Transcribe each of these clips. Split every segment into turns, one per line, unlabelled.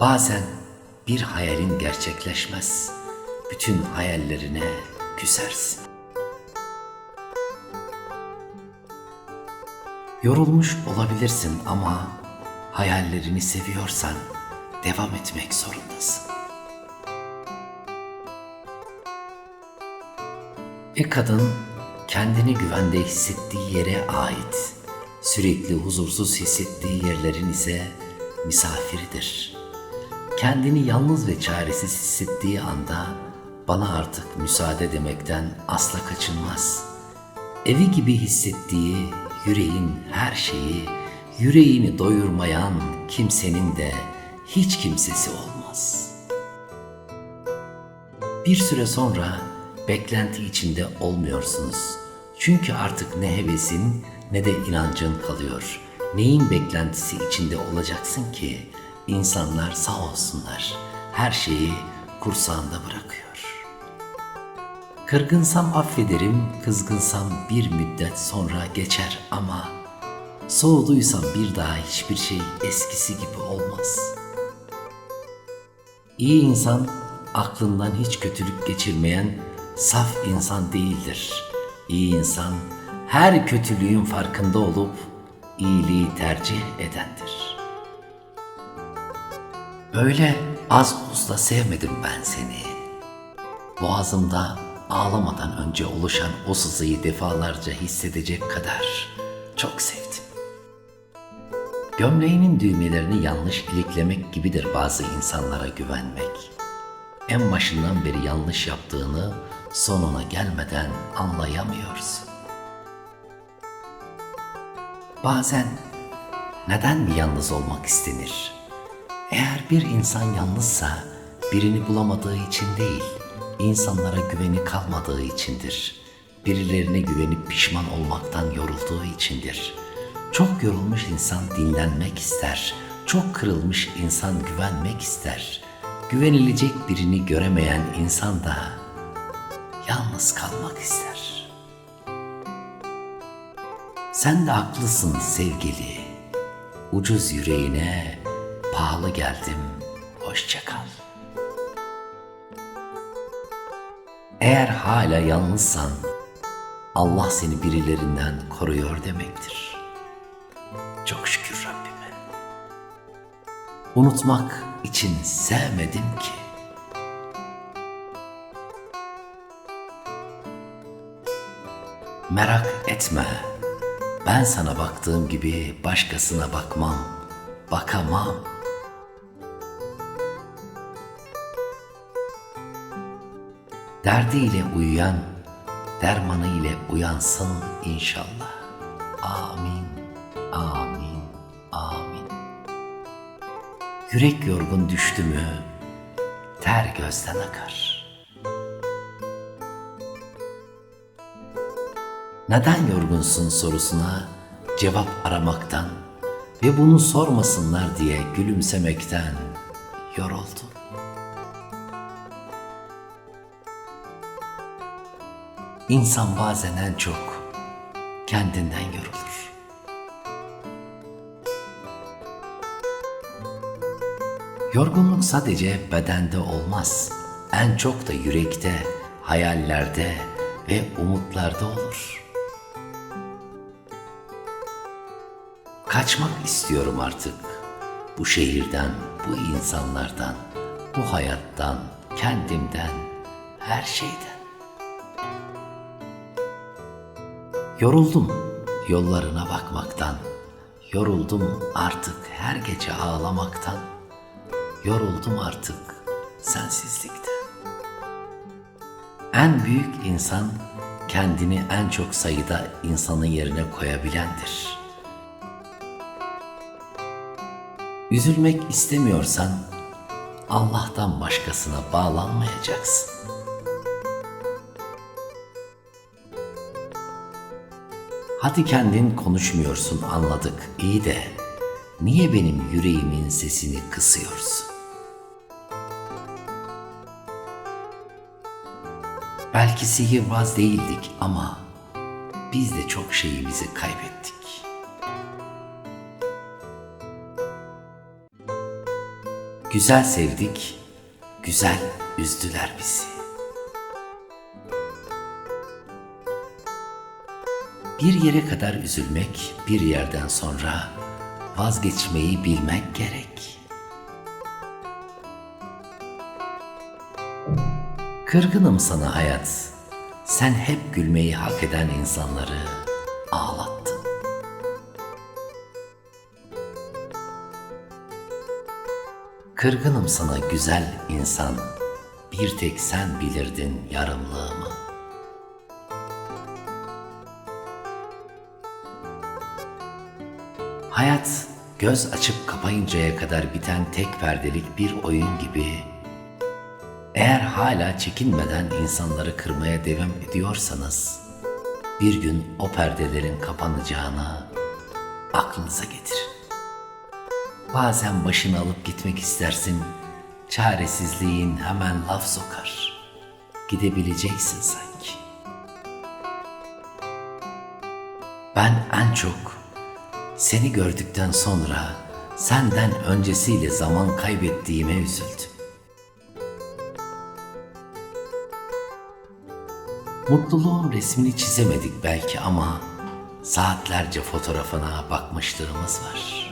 Bazen bir hayalin gerçekleşmez. Bütün hayallerine küsersin. Yorulmuş olabilirsin ama hayallerini seviyorsan devam etmek zorundasın. Bir kadın kendini güvende hissettiği yere ait, sürekli huzursuz hissettiği yerlerin ise misafiridir. Kendini yalnız ve çaresiz hissettiği anda bana artık müsaade demekten asla kaçınmaz. Evi gibi hissettiği yüreğin her şeyi, yüreğini doyurmayan kimsenin de hiç kimsesi olmaz.'' Bir süre sonra beklenti içinde olmuyorsunuz. Çünkü artık ne hevesin ne de inancın kalıyor. Neyin beklentisi içinde olacaksın ki insanlar sağ olsunlar. Her şeyi kursağında bırakıyor. Kırgınsam affederim, kızgınsam bir müddet sonra geçer ama soğuduysam bir daha hiçbir şey eskisi gibi olmaz.'' İyi insan aklından hiç kötülük geçirmeyen saf insan değildir. İyi insan her kötülüğün farkında olup iyiliği tercih edendir. Öyle az buzda sevmedim ben seni. Boğazımda ağlamadan önce oluşan o sızıyı defalarca hissedecek kadar çok sevdim. Gömleğinin düğmelerini yanlış iliklemek gibidir bazı insanlara güvenmek. En başından beri yanlış yaptığını sonuna gelmeden anlayamıyorsun. Bazen neden mi yalnız olmak istenir? Eğer bir insan yalnızsa birini bulamadığı için değil, insanlara güveni kalmadığı içindir. Birilerine güvenip pişman olmaktan yorulduğu içindir.'' Çok yorulmuş insan dinlenmek ister. Çok kırılmış insan güvenmek ister. Güvenilecek birini göremeyen insan da yalnız kalmak ister. Sen de haklısın sevgili. Ucuz yüreğine pahalı geldim. Hoşça kal. Eğer hala yalnızsan Allah seni birilerinden koruyor demektir. Çok şükür Rabbime. Unutmak için sevmedim ki. Merak etme. Ben sana baktığım gibi başkasına bakmam. Bakamam. Derdiyle uyuyan, dermanı ile uyansın inşallah. Amin. Amin, amin. Yürek yorgun düştü mü, ter gözden akar. Neden yorgunsun sorusuna cevap aramaktan ve bunu sormasınlar diye gülümsemekten yoruldum. İnsan bazen en çok kendinden yorulur. Yorgunluk sadece bedende olmaz. En çok da yürekte, hayallerde ve umutlarda olur. Kaçmak istiyorum artık. Bu şehirden, bu insanlardan, bu hayattan, kendimden, her şeyden. Yoruldum yollarına bakmaktan. Yoruldum artık her gece ağlamaktan. Yoruldum artık sensizlikten. En büyük insan kendini en çok sayıda insanın yerine koyabilendir. Üzülmek istemiyorsan Allah'tan başkasına bağlanmayacaksın. Hadi kendin konuşmuyorsun anladık iyi de niye benim yüreğimin sesini kısıyorsun? Belki sihirbaz değildik ama biz de çok şeyimizi kaybettik. Güzel sevdik, güzel üzdüler bizi. Bir yere kadar üzülmek, bir yerden sonra vazgeçmeyi bilmek gerek. Kırgınım sana hayat. Sen hep gülmeyi hak eden insanları ağlattın. Kırgınım sana güzel insan. Bir tek sen bilirdin yarımlığımı. Hayat göz açıp kapayıncaya kadar biten tek perdelik bir oyun gibi. Eğer hala çekinmeden insanları kırmaya devam ediyorsanız, bir gün o perdelerin kapanacağını aklınıza getirin. Bazen başını alıp gitmek istersin, çaresizliğin hemen laf sokar. Gidebileceksin sanki. Ben en çok seni gördükten sonra senden öncesiyle zaman kaybettiğime üzüldüm. Mutluluğun resmini çizemedik belki ama saatlerce fotoğrafına bakmışlığımız var.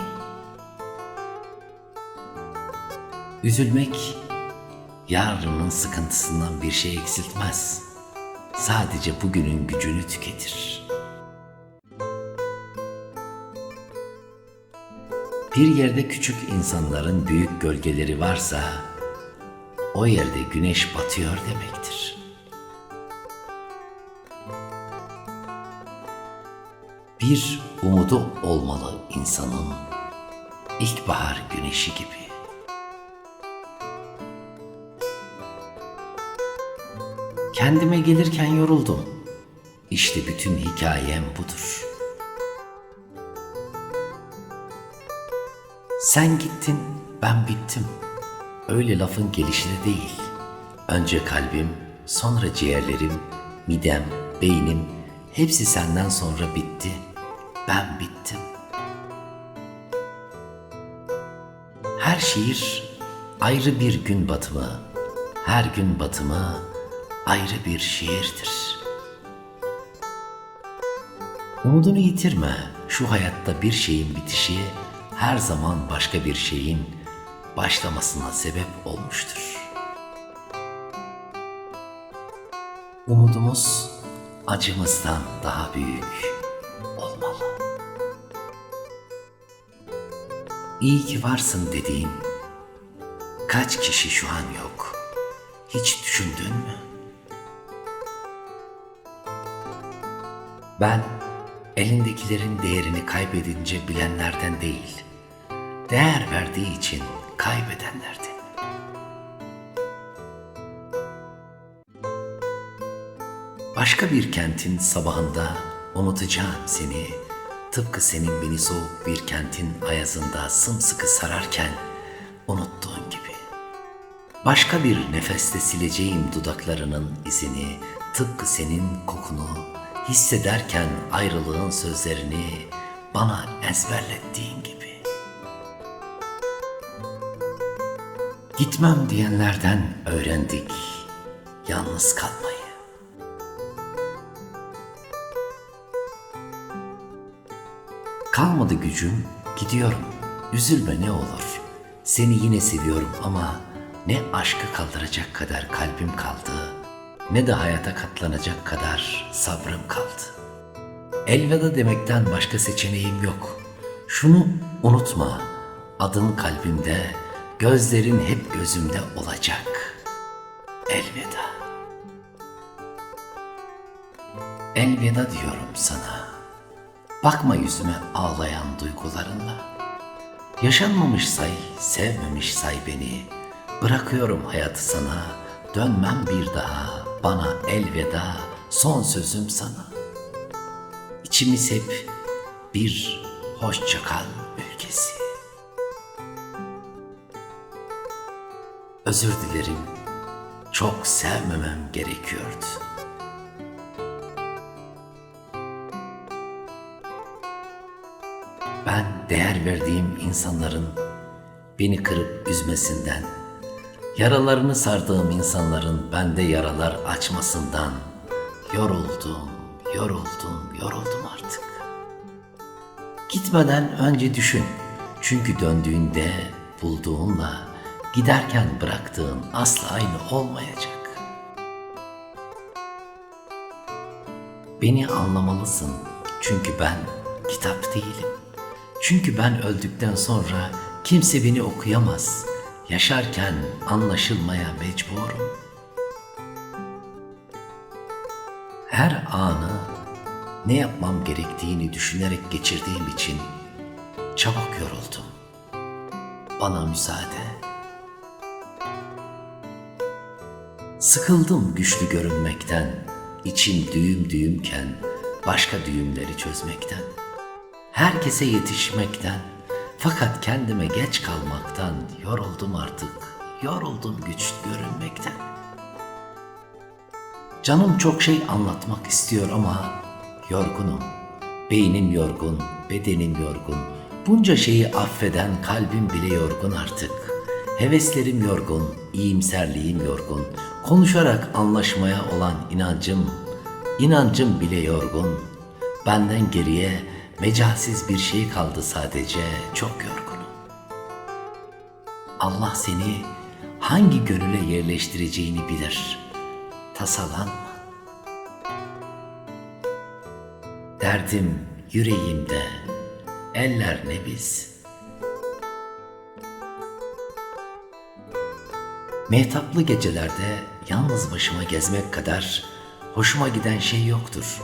Üzülmek yarının sıkıntısından bir şey eksiltmez. Sadece bugünün gücünü tüketir. Bir yerde küçük insanların büyük gölgeleri varsa o yerde güneş batıyor demektir. Bir umudu olmalı insanın ilkbahar güneşi gibi. Kendime gelirken yoruldum. İşte bütün hikayem budur. Sen gittin, ben bittim. Öyle lafın gelişi de değil. Önce kalbim, sonra ciğerlerim, midem, beynim hepsi senden sonra bitti. Ben bittim. Her şiir ayrı bir gün batımı, her gün batımı ayrı bir şiirdir. Umudunu yitirme. Şu hayatta bir şeyin bitişi her zaman başka bir şeyin başlamasına sebep olmuştur. Umudumuz acımızdan daha büyük olmalı. İyi ki varsın dediğin kaç kişi şu an yok? Hiç düşündün mü? Ben elindekilerin değerini kaybedince bilenlerden değil, değer verdiği için kaybedenlerden. Başka bir kentin sabahında unutacağım seni, tıpkı senin beni soğuk bir kentin ayazında sımsıkı sararken unuttuğun gibi. Başka bir nefeste sileceğim dudaklarının izini, tıpkı senin kokunu hissederken ayrılığın sözlerini bana ezberlettiğin gibi. Gitmem diyenlerden öğrendik yalnız kalmayı. Kalmadı gücüm, gidiyorum. Üzülme ne olur. Seni yine seviyorum ama ne aşkı kaldıracak kadar kalbim kaldı, ne de hayata katlanacak kadar sabrım kaldı. Elveda demekten başka seçeneğim yok. Şunu unutma, adın kalbimde, gözlerin hep gözümde olacak. Elveda. Elveda diyorum sana. Bakma yüzüme ağlayan duygularınla. Yaşanmamış say, sevmemiş say beni. Bırakıyorum hayatı sana, dönmem bir daha. Bana elveda, son sözüm sana. İçimiz hep bir hoşça kal ülkesi. Özür dilerim, çok sevmemem gerekiyordu. Ben değer verdiğim insanların beni kırıp üzmesinden, yaralarını sardığım insanların bende yaralar açmasından yoruldum, yoruldum, yoruldum artık. Gitmeden önce düşün. Çünkü döndüğünde bulduğunla giderken bıraktığın asla aynı olmayacak. Beni anlamalısın. Çünkü ben kitap değilim. Çünkü ben öldükten sonra kimse beni okuyamaz. Yaşarken anlaşılmaya mecburum. Her anı ne yapmam gerektiğini düşünerek geçirdiğim için çabuk yoruldum. Bana müsaade. Sıkıldım güçlü görünmekten, içim düğüm düğümken başka düğümleri çözmekten. Herkese yetişmekten, fakat kendime geç kalmaktan yoruldum artık. Yoruldum güçlü görünmekten. Canım çok şey anlatmak istiyor ama yorgunum. Beynim yorgun, bedenim yorgun. Bunca şeyi affeden kalbim bile yorgun artık. Heveslerim yorgun, iyimserliğim yorgun. Konuşarak anlaşmaya olan inancım, inancım bile yorgun. Benden geriye mecalsiz bir şey kaldı sadece, çok yorgunum. Allah seni hangi gönüle yerleştireceğini bilir. Tasalanma. Derdim yüreğimde, eller ne biz. Mehtaplı gecelerde yalnız başıma gezmek kadar hoşuma giden şey yoktur.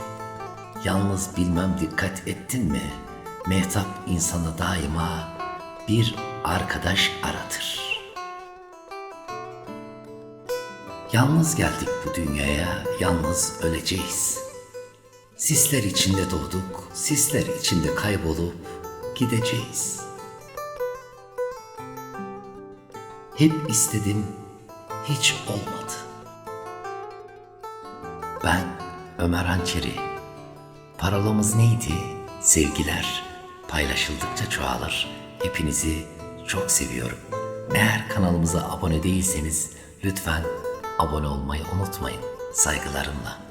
Yalnız bilmem dikkat ettin mi? Mehtap insana daima bir arkadaş aratır. Yalnız geldik bu dünyaya, yalnız öleceğiz. Sisler içinde doğduk, sisler içinde kaybolup gideceğiz. Hep istedim, hiç olmadı. Ben Ömer Hançeri. Parolamız neydi? Sevgiler paylaşıldıkça çoğalır. Hepinizi çok seviyorum. Eğer kanalımıza abone değilseniz lütfen abone olmayı unutmayın. Saygılarımla.